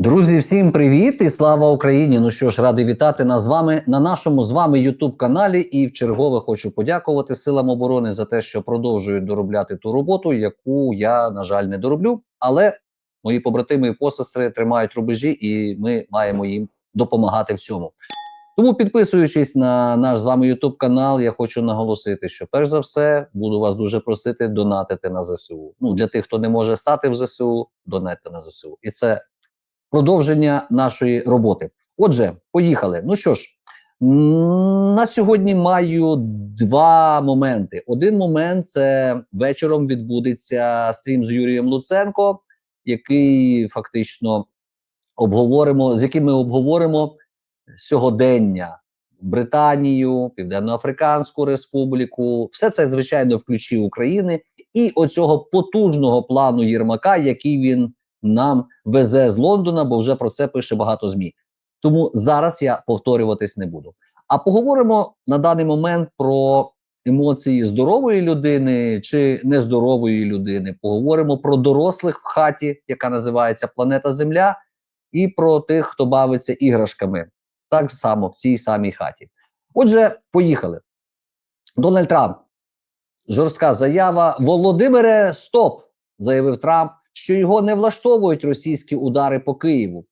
Друзі, всім привіт і слава Україні! Ну що ж, радий вітати нас з вами на нашому з вами Ютуб каналі. І в чергове хочу подякувати силам оборони за те, що продовжують доробляти ту роботу, яку я, на жаль, не дороблю. Але мої побратими і посестри тримають рубежі, і ми маємо їм допомагати в цьому. Тому, підписуючись на наш з вами Ютуб канал, я хочу наголосити, що перш за все буду вас дуже просити донатити на ЗСУ. Ну для тих, хто не може стати в ЗСУ, донатьте на ЗСУ. І це продовження нашої роботи. Отже, поїхали. Ну що ж, на сьогодні маю два моменти. Один момент це вечором відбудеться стрім з Юрієм Луценко, який фактично обговоримо, з яким ми обговоримо сьогодення. Британію, Південно-Африканську Республіку, все це звичайно в ключі України і оцього потужного плану Єрмака, який він нам везе з Лондона, бо вже про це пише багато змі. Тому зараз я повторюватись не буду. А поговоримо на даний момент про емоції здорової людини чи нездорової людини. Поговоримо про дорослих в хаті, яка називається Планета Земля, і про тих, хто бавиться іграшками, так само в цій самій хаті. Отже, поїхали. Дональд Трамп. Жорстка заява. Володимире, стоп! заявив Трамп що його не влаштовують російські удари по Києву.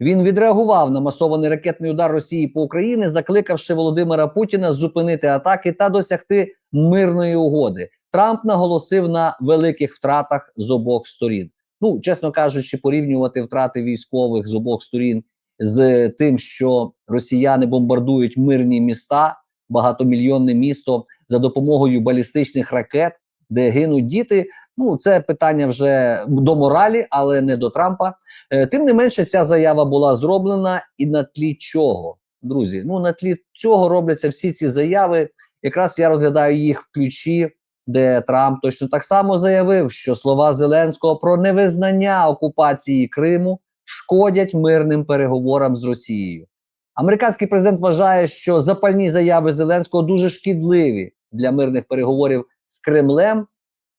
Він відреагував на масований ракетний удар Росії по Україні, закликавши Володимира Путіна зупинити атаки та досягти мирної угоди. Трамп наголосив на великих втратах з обох сторін. Ну, чесно кажучи, порівнювати втрати військових з обох сторін з тим, що росіяни бомбардують мирні міста, багатомільйонне місто за допомогою балістичних ракет, де гинуть діти. Ну, це питання вже до моралі, але не до Трампа. Е, тим не менше, ця заява була зроблена і на тлі чого, друзі. Ну на тлі цього робляться всі ці заяви. Якраз я розглядаю їх в ключі, де Трамп точно так само заявив, що слова Зеленського про невизнання окупації Криму шкодять мирним переговорам з Росією. Американський президент вважає, що запальні заяви Зеленського дуже шкідливі для мирних переговорів з Кремлем.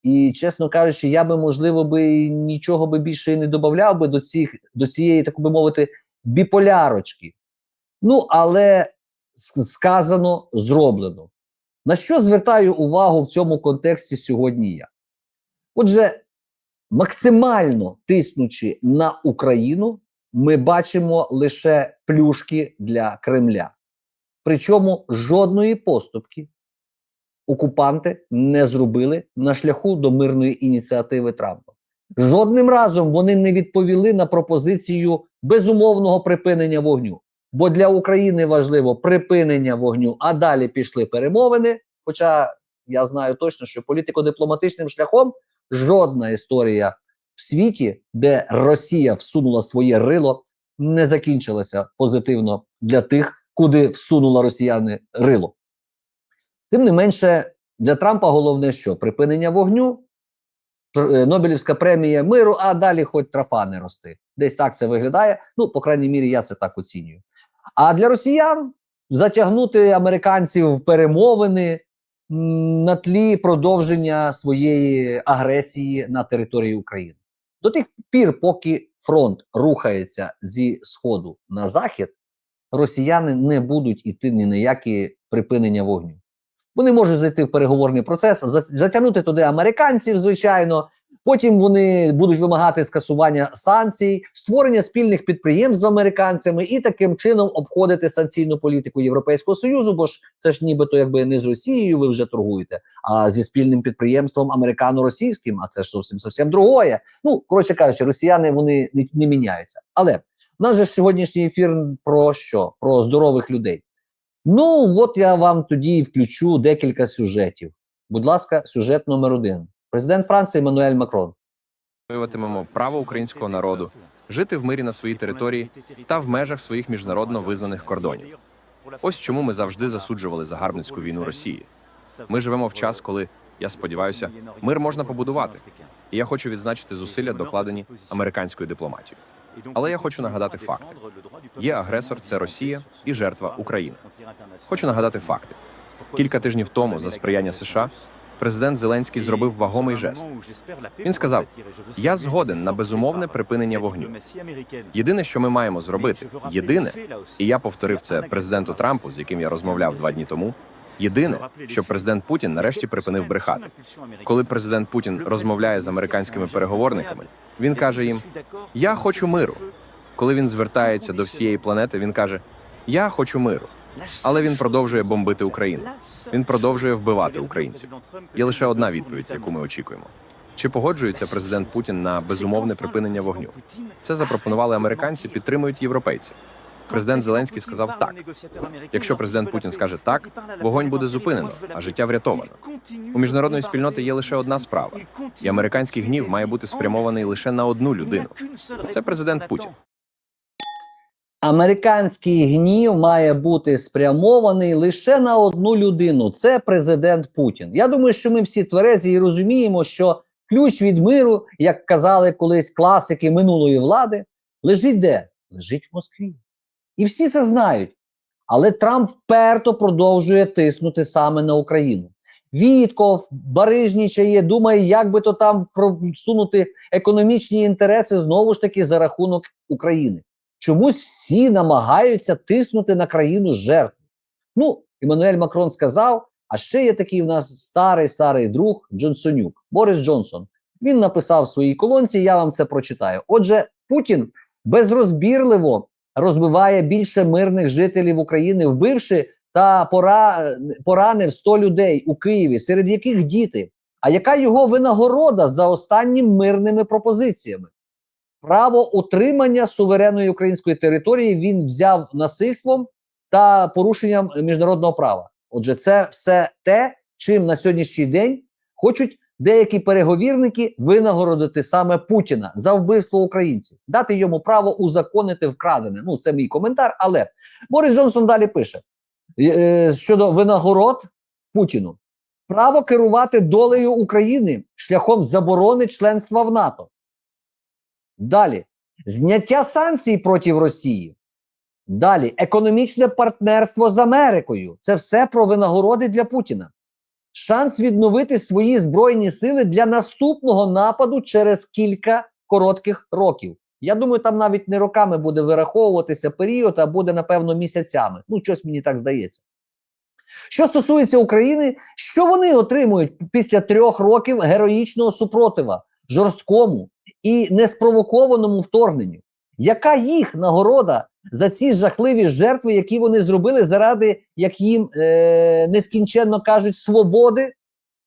І, чесно кажучи, я би, можливо, би нічого би більше і не додавав би до цих, до цієї, так би мовити, біполярочки. Ну, але сказано, зроблено. На що звертаю увагу в цьому контексті сьогодні я? Отже, максимально тиснучи на Україну, ми бачимо лише плюшки для Кремля. Причому жодної поступки окупанти не зробили на шляху до мирної ініціативи Трампа. Жодним разом вони не відповіли на пропозицію безумовного припинення вогню. Бо для України важливо припинення вогню, а далі пішли перемовини. Хоча я знаю точно, що політико-дипломатичним шляхом жодна історія в світі, де Росія всунула своє рило, не закінчилася позитивно для тих, куди всунула росіяни рило. Тим не менше, для Трампа головне, що припинення вогню, е, Нобелівська премія миру, а далі хоч трафа не рости. Десь так це виглядає. Ну, по крайній мірі, я це так оцінюю. А для росіян затягнути американців в перемовини на тлі продовження своєї агресії на території України. До тих пір, поки фронт рухається зі сходу на захід, росіяни не будуть іти ні на які припинення вогню. Вони можуть зайти в переговорний процес, затягнути туди американців, звичайно. Потім вони будуть вимагати скасування санкцій, створення спільних підприємств з американцями і таким чином обходити санкційну політику Європейського союзу. Бо ж це ж нібито якби не з Росією ви вже торгуєте, а зі спільним підприємством американо-російським. А це ж зовсім зовсім другое. Ну коротше кажучи, росіяни вони не, не міняються. Але в нас же сьогоднішній ефір про що? Про здорових людей. Ну, от я вам тоді включу декілька сюжетів. Будь ласка, сюжет номер один. Президент Франції Еммануель Макрон. Відстоюватимемо право українського народу жити в мирі на своїй території та в межах своїх міжнародно визнаних кордонів. Ось чому ми завжди засуджували загарбницьку війну Росії. Ми живемо в час, коли я сподіваюся, мир можна побудувати. І я хочу відзначити зусилля, докладені американською дипломатією. Але я хочу нагадати факти: є агресор, це Росія і жертва Україна. Хочу нагадати факти. Кілька тижнів тому, за сприяння США, Президент Зеленський зробив вагомий жест. Він сказав: Я згоден на безумовне припинення вогню. Єдине, що ми маємо зробити, єдине, і я повторив це президенту Трампу, з яким я розмовляв два дні тому. Єдине, що президент Путін нарешті припинив брехати. Коли президент Путін розмовляє з американськими переговорниками, він каже їм: Я хочу миру. Коли він звертається до всієї планети, він каже: Я хочу миру. Але він продовжує бомбити Україну. Він продовжує вбивати українців. Є лише одна відповідь, яку ми очікуємо. Чи погоджується президент Путін на безумовне припинення вогню? Це запропонували американці, підтримують європейці. Президент Зеленський сказав так. Якщо президент Путін скаже так, вогонь буде зупинено, а життя врятовано. У міжнародної спільноти є лише одна справа, і американський гнів має бути спрямований лише на одну людину. Це президент Путін. Американський гнів має бути спрямований лише на одну людину. Це президент Путін. Я думаю, що ми всі тверезі і розуміємо, що ключ від миру, як казали колись класики минулої влади, лежить де? Лежить в Москві. І всі це знають. Але Трамп вперто продовжує тиснути саме на Україну. Вітков барижнічає, думає, як би то там просунути економічні інтереси знову ж таки за рахунок України. Чомусь всі намагаються тиснути на країну жертву. Ну, Еммануель Макрон сказав, а ще є такий у нас старий старий друг Джонсонюк, Борис Джонсон. Він написав в своїй колонці, я вам це прочитаю. Отже, Путін безрозбірливо розбиває більше мирних жителів України, вбивши та пора, поранив 100 людей у Києві, серед яких діти. А яка його винагорода за останніми мирними пропозиціями? Право утримання суверенної української території він взяв насильством та порушенням міжнародного права. Отже, це все те, чим на сьогоднішній день хочуть деякі переговірники винагородити саме Путіна за вбивство українців, дати йому право узаконити вкрадене. Ну, це мій коментар. Але Борис Джонсон далі пише е, щодо винагород Путіну: право керувати долею України шляхом заборони членства в НАТО. Далі зняття санкцій проти Росії. Далі економічне партнерство з Америкою. Це все про винагороди для Путіна. Шанс відновити свої збройні сили для наступного нападу через кілька коротких років. Я думаю, там навіть не роками буде вираховуватися період, а буде, напевно, місяцями. Ну, щось мені так здається. Що стосується України, що вони отримують після трьох років героїчного супротива, жорсткому і неспровокованому вторгненню? Яка їх нагорода за ці жахливі жертви, які вони зробили заради, як їм е- нескінченно кажуть, свободи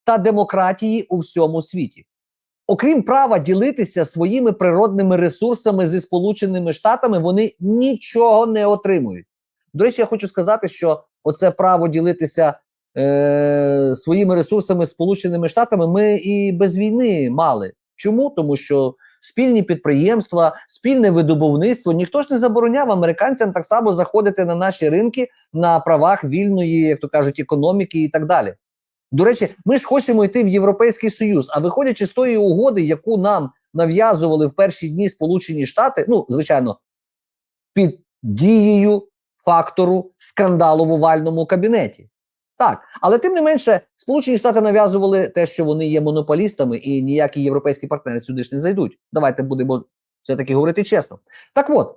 та демократії у всьому світі? Окрім права ділитися своїми природними ресурсами зі Сполученими Штатами, вони нічого не отримують. До речі, я хочу сказати, що оце право ділитися е, своїми ресурсами з Сполученими Штатами ми і без війни мали. Чому? Тому що спільні підприємства, спільне видобувництво ніхто ж не забороняв американцям так само заходити на наші ринки на правах вільної, як то кажуть, економіки і так далі. До речі, ми ж хочемо йти в Європейський Союз. А виходячи з тої угоди, яку нам нав'язували в перші дні Сполучені Штати, ну звичайно, під дією фактору скандалу в овальному кабінеті. Так, але тим не менше, Сполучені Штати нав'язували те, що вони є монополістами, і ніякі європейські партнери сюди ж не зайдуть. Давайте будемо все-таки говорити чесно. Так от,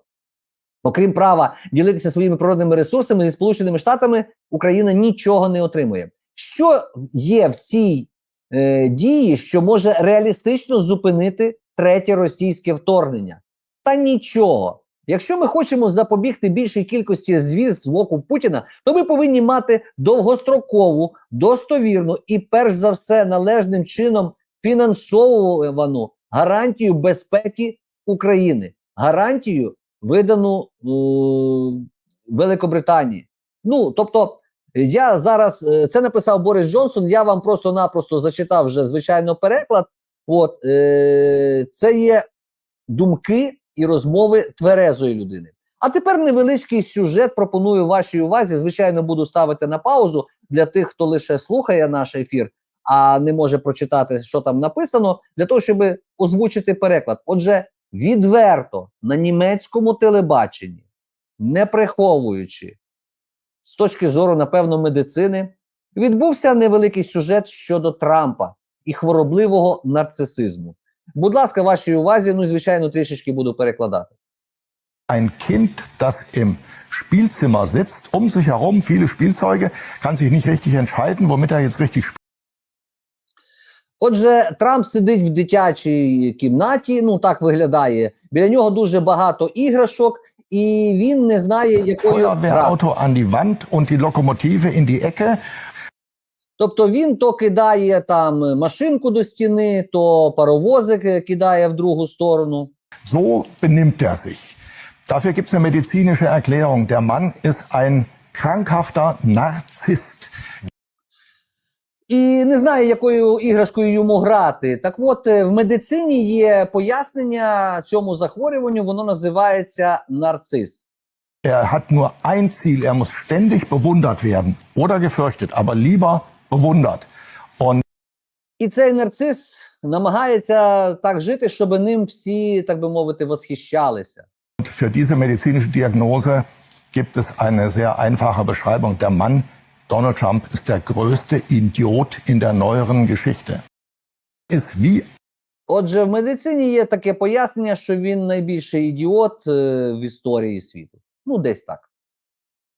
окрім права ділитися своїми природними ресурсами зі Сполученими Штатами, Україна нічого не отримує. Що є в цій е, дії, що може реалістично зупинити третє російське вторгнення? Та нічого. Якщо ми хочемо запобігти більшій кількості звірств з боку Путіна, то ми повинні мати довгострокову, достовірну і, перш за все, належним чином фінансовану гарантію безпеки України, гарантію видану е, Великобританії. Ну тобто, я зараз е, це написав Борис Джонсон. Я вам просто-напросто зачитав вже звичайно переклад. От е, це є думки і розмови тверезої людини. А тепер невеличкий сюжет пропоную вашій увазі. Звичайно, буду ставити на паузу для тих, хто лише слухає наш ефір, а не може прочитати, що там написано, для того, щоб озвучити переклад. Отже, відверто на німецькому телебаченні, не приховуючи з точки зору, напевно, медицини, відбувся невеликий сюжет щодо Трампа і хворобливого нарцисизму. Будь ласка, вашій увазі, ну звичайно, трішечки буду перекладати. Ein Kind, das im Spielzimmer sitzt, um sich herum viele Spielzeuge, kann sich nicht richtig entscheiden, womit er jetzt richtig spielt. Отже, Трамп сидить в дитячій кімнаті, ну так виглядає. Біля нього дуже багато іграшок, і він не знає, якою. Feuerwehrauto an die Wand und die Lokomotive in die Ecke. Тобто він то кидає там машинку до стіни, то паровозик е, кидає в другу сторону. So benimmt er sich. Dafür gibt es eine medizinische Erklärung. Der Mann ist ein krankhafter Narzisst. І не знає, якою іграшкою йому грати. Так от е, в медицині є пояснення цьому захворюванню, воно називається нарцис. Er hat nur ein Ziel, er muss ständig bewundert werden oder gefürchtet, aber lieber bewundert. Und І цей нарцис намагається так жити, щоб ним всі, так би мовити, восхищалися. für diese medizinische Diagnose gibt es eine sehr einfache Beschreibung. Der Mann, Donald Trump, ist der größte Idiot in der neueren Geschichte. Ist wie Отже, в медицині є таке пояснення, що він найбільший ідіот е, в історії світу. Ну, десь так.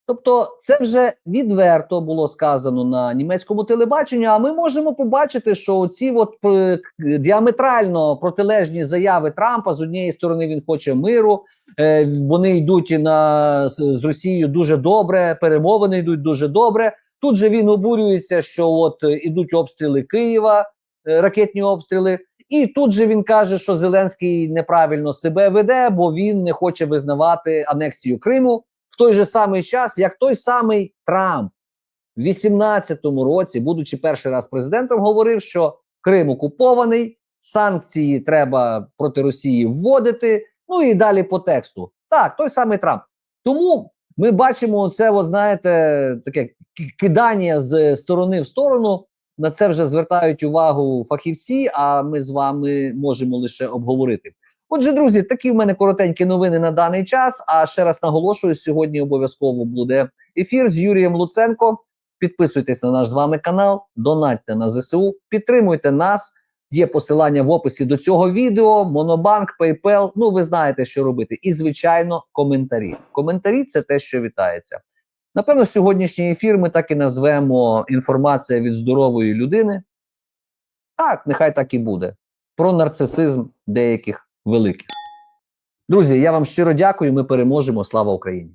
Тобто, це вже відверто було сказано на німецькому телебаченні. А ми можемо побачити, що ці от е, діаметрально протилежні заяви Трампа з однієї сторони він хоче миру. е, Вони йдуть на з Росією дуже добре, перемовини йдуть дуже добре. Тут же він обурюється, що от е, ідуть обстріли Києва, ракетні обстріли. І тут же він каже, що Зеленський неправильно себе веде, бо він не хоче визнавати анексію Криму в той же самий час, як той самий Трамп в 18-му році, будучи перший раз президентом, говорив, що Крим окупований, санкції треба проти Росії вводити. Ну і далі по тексту. Так, той самий Трамп. Тому ми бачимо це, от знаєте, таке кидання з сторони в сторону. На це вже звертають увагу фахівці, а ми з вами можемо лише обговорити. Отже, друзі, такі в мене коротенькі новини на даний час. А ще раз наголошую: сьогодні обов'язково буде ефір з Юрієм Луценко. Підписуйтесь на наш з вами канал, донатьте на ЗСУ, підтримуйте нас. Є посилання в описі до цього відео, Монобанк, PayPal. Ну, ви знаєте, що робити. І, звичайно, коментарі. Коментарі це те, що вітається. Напевно, сьогоднішній ефір ми так і назвемо інформація від здорової людини. Так, нехай так і буде. Про нарцисизм деяких великих. Друзі, я вам щиро дякую. Ми переможемо. Слава Україні!